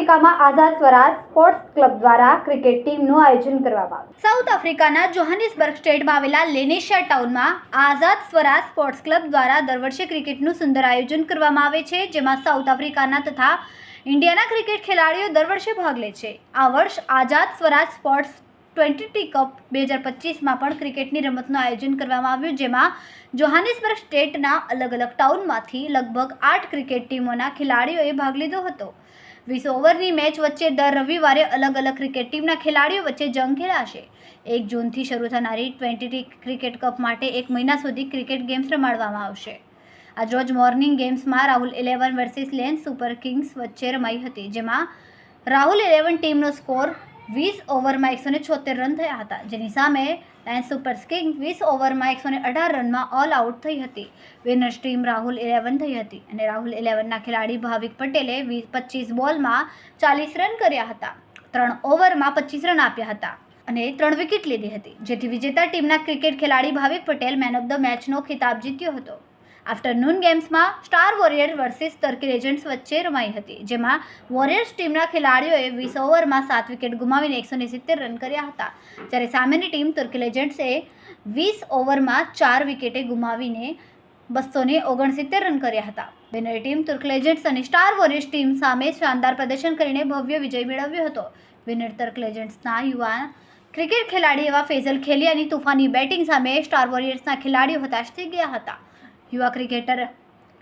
આફ્રિકામાં Azad Swaraj sports club દ્વારા cricket ટીમનું આયોજન કરવામાં આવ્યું. સાઉથ આફ્રિકાના જોહાનિસબર્ગ સ્ટેટમાં આવેલા લેનેશિયા ટાઉનમાં આઝાદ સ્વરાજ સ્પોર્ટ્સ ક્લબ દ્વારા દર વર્ષે ક્રિકેટનું સુંદર આયોજન કરવામાં આવે છે, જેમાં સાઉથ આફ્રિકાના તથા ઇન્ડિયાના ક્રિકેટ ખેલાડીઓ દર વર્ષે ભાગ લે છે. આ વર્ષ Azad Swaraj sports twenty T cup બે હજાર પચીસમાં પણ ક્રિકેટની રમતનું આયોજન કરવામાં આવ્યું, જેમાં જોહાનિસબર્ગ સ્ટેટના અલગ અલગ ટાઉનમાંથી લગભગ આઠ ક્રિકેટ ટીમોના ખેલાડીઓએ ભાગ લીધો હતો. વીસ ઓવરની મેચ વચ્ચે દર રવિવારે અલગ અલગ ક્રિકેટ ટીમના ખેલાડીઓ વચ્ચે જંગ ખેલાશે. એક જૂનથી શરૂ થનારી ટ્વેન્ટી ક્રિકેટ કપ માટે એક મહિના સુધી ક્રિકેટ ગેમ્સ રમાડવામાં આવશે. આજરોજ મોર્નિંગ ગેમ્સમાં Rahul eleven versus Lenz super kings વચ્ચે રમાઈ હતી, જેમાં રાહુલ ઇલેવન ટીમનો સ્કોર વીસ ઓવરમાં એકસો છોતેર રન થયા હતા. જેની સામે લાયન્સ સુપર કિંગ વીસ ઓવરમાં એકસો અઢાર રનમાં ઓલ આઉટ થઈ હતી. વિનર્સ ટીમ રાહુલ ઇલેવન થઈ હતી અને રાહુલ ઇલેવનના ખેલાડી ભાવિક પટેલે વીસ, પચીસ બોલમાં ચાલીસ રન કર્યા હતા. ત્રણ ઓવરમાં પચીસ રન આપ્યા હતા અને ત્રણ વિકેટ લીધી હતી. જેથી વિજેતા ટીમના ક્રિકેટ ખેલાડી Bhavik Patel man of the મેચનો ખિતાબ જીત્યો હતો. આફ્ટરનૂન ગેમ્સમાં star warrior versus Turkey legends વચ્ચે રમાઈ હતી, જેમાં વોરિયર્સ ટીમના ખેલાડીઓએ વીસ ઓવરમાં સાત વિકેટ ગુમાવીને એકસો સિત્તેર રન કર્યા હતા. જ્યારે સામેની ટીમ ટર્કી લેજન્ડ્સે વીસ ઓવરમાં ચાર વિકેટે ગુમાવીને બસો ઓગણસિત્તેર રન કર્યા હતા. બેનરી ટીમ તુર્ક લેજન્ડ્સ અને સ્ટાર વોરિયર્સ ટીમ સામે શાનદાર પ્રદર્શન કરીને ભવ્ય વિજય મેળવ્યો હતો. વિનર તર્ક લેજન્ડ્સના યુવા ક્રિકેટ ખેલાડી એવા ફેઝલ ખેલિયાની તુફાની બેટિંગ સામે સ્ટાર વોરિયર્સના ખેલાડીઓ હતાશ થઈ ગયા હતા. યુવા ક્રિકેટર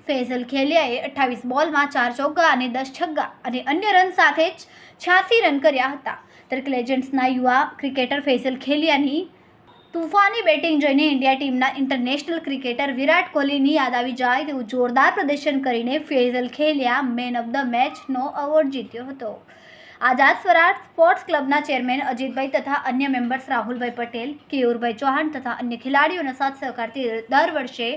ફેઝલ ખેલિયાએ અઠ્ઠાવીસ બોલમાં ચાર ચોગ્ગા અને દસ છગ્ગા અને અન્ય રન સાથે જ છ્યાસી રન કર્યા હતા. તર્ક લેજન્ડ્સના યુવા ક્રિકેટર ફેઝલ ખેલિયાની તુફાની બેટિંગ જોઈને ઇન્ડિયા ટીમના ઇન્ટરનેશનલ ક્રિકેટર વિરાટ કોહલીની યાદ આવી જાય તેવું જોરદાર પ્રદર્શન કરીને Faizal Kheliya man of the મેચનો એવોર્ડ જીત્યો હતો. આઝાદ સ્વરાજ સ્પોર્ટ્સ ક્લબના ચેરમેન અજીતભાઈ તથા અન્ય મેમ્બર્સ રાહુલભાઈ પટેલ કેયુરભાઈ ચૌહાણ તથા અન્ય ખેલાડીઓના સાથ સહકારથી દર વર્ષે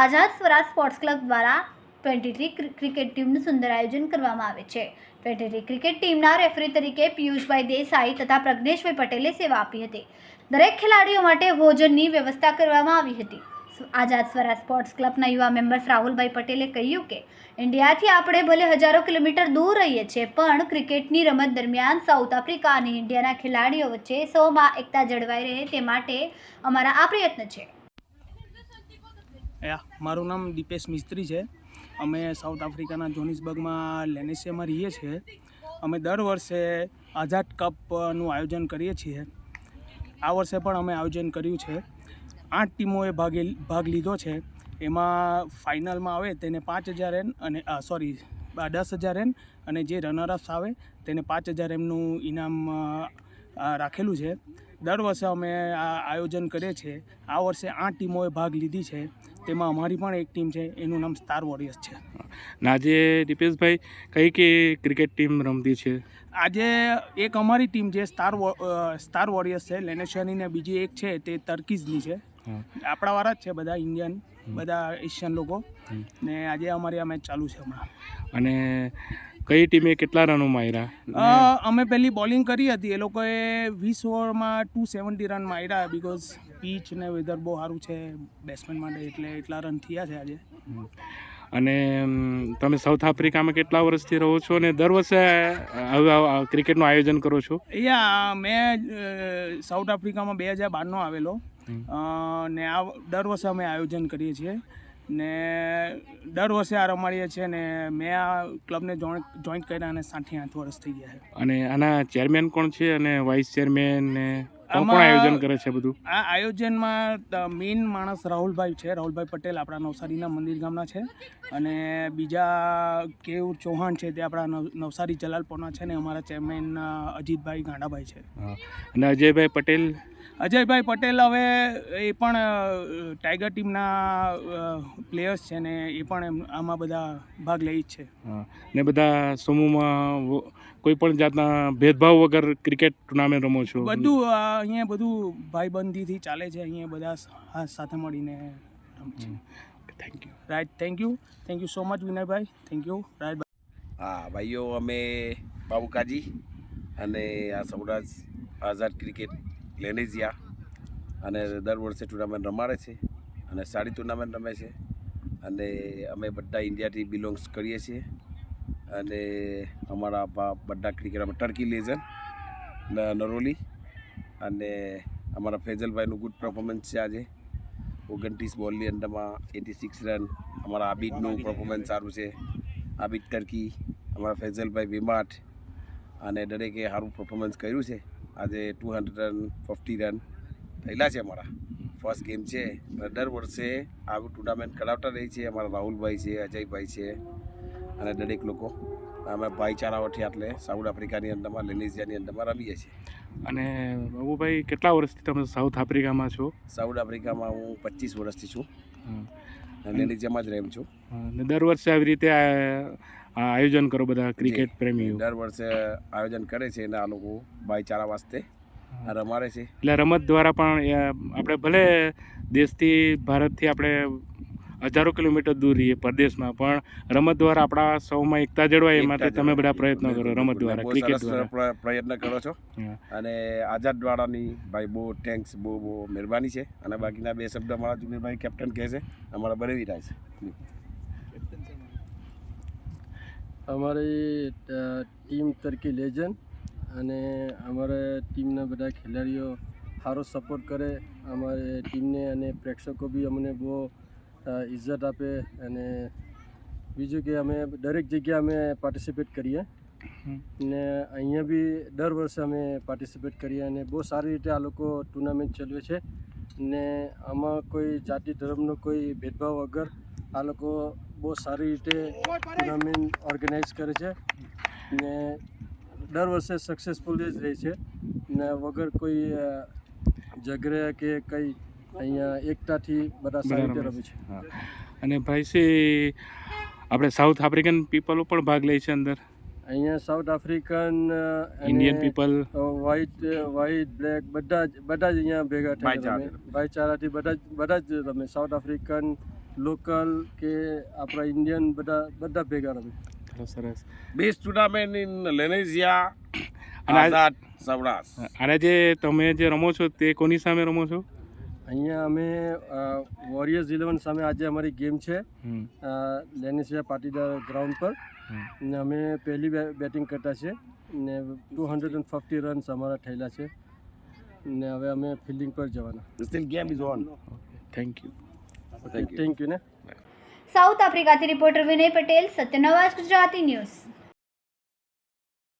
આઝાદ સ્વરાજ સ્પોર્ટ્સ ક્લબ દ્વારા ટ્વેન્ટી થ્રી ક્રિકેટ ટીમનું સુંદર આયોજન કરવામાં આવે છે. ટ્વેન્ટી થ્રી ક્રિકેટ ટીમના રેફરી તરીકે પિયુષભાઈ દેસાઈ તથા પ્રજ્ઞેશભાઈ પટેલે સેવા આપી હતી. દરેક ખેલાડીઓ માટે ભોજનની વ્યવસ્થા કરવામાં આવી હતી. આઝાદ સ્વરાજ સ્પોર્ટ્સ ક્લબના યુવા મેમ્બર્સ રાહુલભાઈ પટેલે કહ્યું કે, ઇન્ડિયાથી આપણે ભલે હજારો કિલોમીટર દૂર રહીએ છીએ, પણ ક્રિકેટની રમત દરમિયાન સાઉથ આફ્રિકા અને ઇન્ડિયાના ખેલાડીઓ વચ્ચે સૌમાં એકતા જળવાઈ રહે તે માટે અમારા આ પ્રયત્ન છે. મારું નામ દીપેશ મિસ્ત્રી છે. અમે સાઉથ આફ્રિકાના જોનિસબર્ગમાં લેનેસિયામાં રહીએ છીએ. અમે દર વર્ષે આઝાદ કપનું આયોજન કરીએ છીએ. આ વર્ષે પણ અમે આયોજન કર્યું છે. આઠ ટીમોએ ભાગે ભાગ લીધો છે. એમાં ફાઇનલમાં આવે તેને પાંચ હજાર એન અને સોરી દસ હજાર એન અને જે રનરઅપ્સ આવે તેને પાંચ હજાર એમનું ઇનામ રાખેલું છે. દર વર્ષે અમે આ આયોજન કરીએ છીએ. આ વર્ષે આઠ ટીમોએ ભાગ લીધી છે. તેમાં અમારી પણ એક ટીમ છે. એનું નામ સ્ટાર વોરિયર્સ છે. આજે દીપેશભાઈ કઈ કઈ ક્રિકેટ ટીમ રમતી છે? આજે એક અમારી ટીમ જે સ્ટાર સ્ટાર વોરિયર્સ છે લેનેશિયાની ને બીજી એક છે તે તર્કીઝની છે. આપણા વાળા જ છે બધા ઇન્ડિયન બધા એશિયન લોકો. ને આજે અમારી આ મેચ ચાલુ છે હમણાં. અને કઈ ટીમે કેટલા રનો માર્યા? અમે પહેલી બોલિંગ કરી હતી. એ લોકોએ વીસ ઓવરમાં ટુ સેવન્ટી રન માર્યા બિકોઝ પીચ ને વેધર બહુ સારું છે બેટ્સમેન માટે એટલે એટલા રન થયા છે આજે. અને તમે સાઉથ આફ્રિકામાં કેટલા વર્ષથી રહો છો અને દર વર્ષે ક્રિકેટનું આયોજન કરો છો? અહીંયા મેં સાઉથ આફ્રિકામાં બે હજાર બારનો આવેલો. ને આ દર વર્ષે અમે આયોજન કરીએ છીએ. ને દર વર્ષે આ રમાડીએ છીએ ને મેં આ ક્લબને જોઈન્ટ કર્યા અને સાઠથી આઠ વર્ષ થઈ ગયા છે. અને આના ચેરમેન કોણ છે અને વાઇસ ચેરમેન ને કોણ આયોજન કરે છે બધું? આ આયોજનમાં મેઇન માણસ રાહુલભાઈ છે. રાહુલભાઈ પટેલ આપણા નવસારીના મંદિર ગામના છે. અને બીજા કેવું ચૌહાણ છે તે આપણા નવ- નવસારી જલાલપોરના છે ને અમારા ચેરમેન અજીતભાઈ ગાંડાભાઈ છે. અને અજયભાઈ પટેલ અજયભાઈ પટેલ હવે એ પણ ટાઈગર ટીમના પ્લેયર્સ છે ને એ પણ એમ- આમાં બધા ભાગ લે જ છે ને બધા સમૂહમાં કોઈ પણ જાતના ભેદભાવ વગર ક્રિકેટ ટુર્નામેન્ટ રમો છો? બધું અહીંયા બધું ભાઈબંધીથી ચાલે છે અહીંયા બધા હાથ સાથે મળીને રમે છે. Thank you right thank you thank you so much Vinaybhai. Thank you right હા ભાઈઓ અમે બાબુકાજી અને આ સૌરાજ આઝાદ ક્રિકેટ લેનેઝિયા અને દર વર્ષે ટુર્નામેન્ટ રમાડે છે. અને સારી ટુર્નામેન્ટ રમે છે. અને અમે બધા ઇન્ડિયાથી બિલોંગ્સ કરીએ છીએ. અને અમારા બાપ બધા ક્રિકેટરમાં ટર્કી લેઝન નરોલી. અને અમારા ફેઝલભાઈનું ગુડ પરફોર્મન્સ છે આજે. ઓગણત્રીસ બોલની અંદરમાં એટી સિક્સ રન અમારા આબિદનું પરફોર્મન્સ સારું છે. આબિદ ટર્કી અમારા ફેઝલભાઈ વિમાટ અને દરેકે સારું પરફોર્મન્સ કર્યું છે. આજે two hundred run fifty run થયેલા છે અમારા. ફર્સ્ટ ગેમ છે. અને દર વર્ષે આવું ટુર્નામેન્ટ કરાવતા રહી છે. અમારા રાહુલભાઈ છે અજયભાઈ છે અને દરેક લોકો. અમે ભાઈચારાઓથી એટલે સાઉથ આફ્રિકાની અંદરમાં લેનેઝિયાની અંદરમાં રમીએ છીએ. અને બાબુભાઈ કેટલા વર્ષથી તમે સાઉથ આફ્રિકામાં છો? સાઉથ આફ્રિકામાં હું પચીસ વર્ષથી છું. લેનેઝિયામાં જ રહેમ છું. અને દર વર્ષે આવી રીતે આ આયોજન કરો બધા ક્રિકેટ પ્રેમીઓ. દર વર્ષે આયોજન કરે છે અને આ લોકો ભાઈચારા વાસ્તે આ રમાડે છે. એટલે રમત દ્વારા પણ આપણે ભલે દેશથી ભારતથી આપણે હજારો કિલોમીટર દૂર રહીએ પરદેશમાં પણ રમત દ્વારા આપણા સૌમાં એકતા જળવાય એ માટે તમે બધા પ્રયત્નો કરો રમત દ્વારા ક્રિકેટ દ્વારા. પ્રયત્ન કરો છો. અને આઝાદ દ્વારાની ભાઈ બહુ થેન્ક્સ બહુ બહુ મહેરબાની છે. અને બાકીના બે શબ્દ અમારા ભાઈ કેપ્ટન કહે છે. અમારા બરેવી થાય છે. અમારી ટીમ તરકી લેજન્ડ અને અમારે ટીમના બધા ખેલાડીઓ સારો સપોર્ટ કરે. અમારે ટીમને અને પ્રેક્ષકો બી અમને બહુ ઇજ્જત આપે અને બીજું કે અમે દરેક જગ્યાએ અમે પાર્ટિસિપેટ કરીએ. ને અહીંયા બી દર વર્ષે અમે પાર્ટિસિપેટ કરીએ અને બહુ સારી રીતે આ લોકો ટુર્નામેન્ટ ચલાવે છે. ને આમાં કોઈ જાતિ ધર્મનો કોઈ ભેદભાવ વગર આ લોકો બહુ સારી રીતે ટુર્નામેન્ટ ઓર્ગેનાઇઝ કરે છે ને દર વર્ષે સક્સેસફુલ જ રહે છે ને વગર કોઈ ઝઘડે કે કંઈ અહીંયા એકતાથી બધા સારી રીતે રમે છે. અને ભાઈ આપણે સાઉથ આફ્રિકન પીપલો પણ ભાગ લે છે અંદર? અહીંયા South African Indian people white white black બધા જ બધા જ અહીંયા ભેગા થાય. ભાઈચારાથી બધા જ બધા જ રમે. સાઉથ આફ્રિકન લોકલ કે આપણા ઇન્ડિયન બધા બધા ભેગા રમે. સરસ. Best tournament in Lenasia Azad Saurashtra અને જે તમે જે રમો છો તે કોની સામે રમો છો? અહીંયા અમે વોરિયર્સ ઇલેવન સામે આજે અમારી ગેમ છે. લેનેઝિયા પાટીદાર ગ્રાઉન્ડ પર. ને અમે પહેલી બેટિંગ કરતા છે. ને two hundred and fifty runs અમારા થયેલા છે. ને હવે અમે ફિલ્ડિંગ પર જવાના. Still game is on thank you. Thank you ને સાઉથ આફ્રિકાથી રિપોર્ટર વિનય પટેલ સત્યનવાજ ગુજરાતી ન્યૂઝ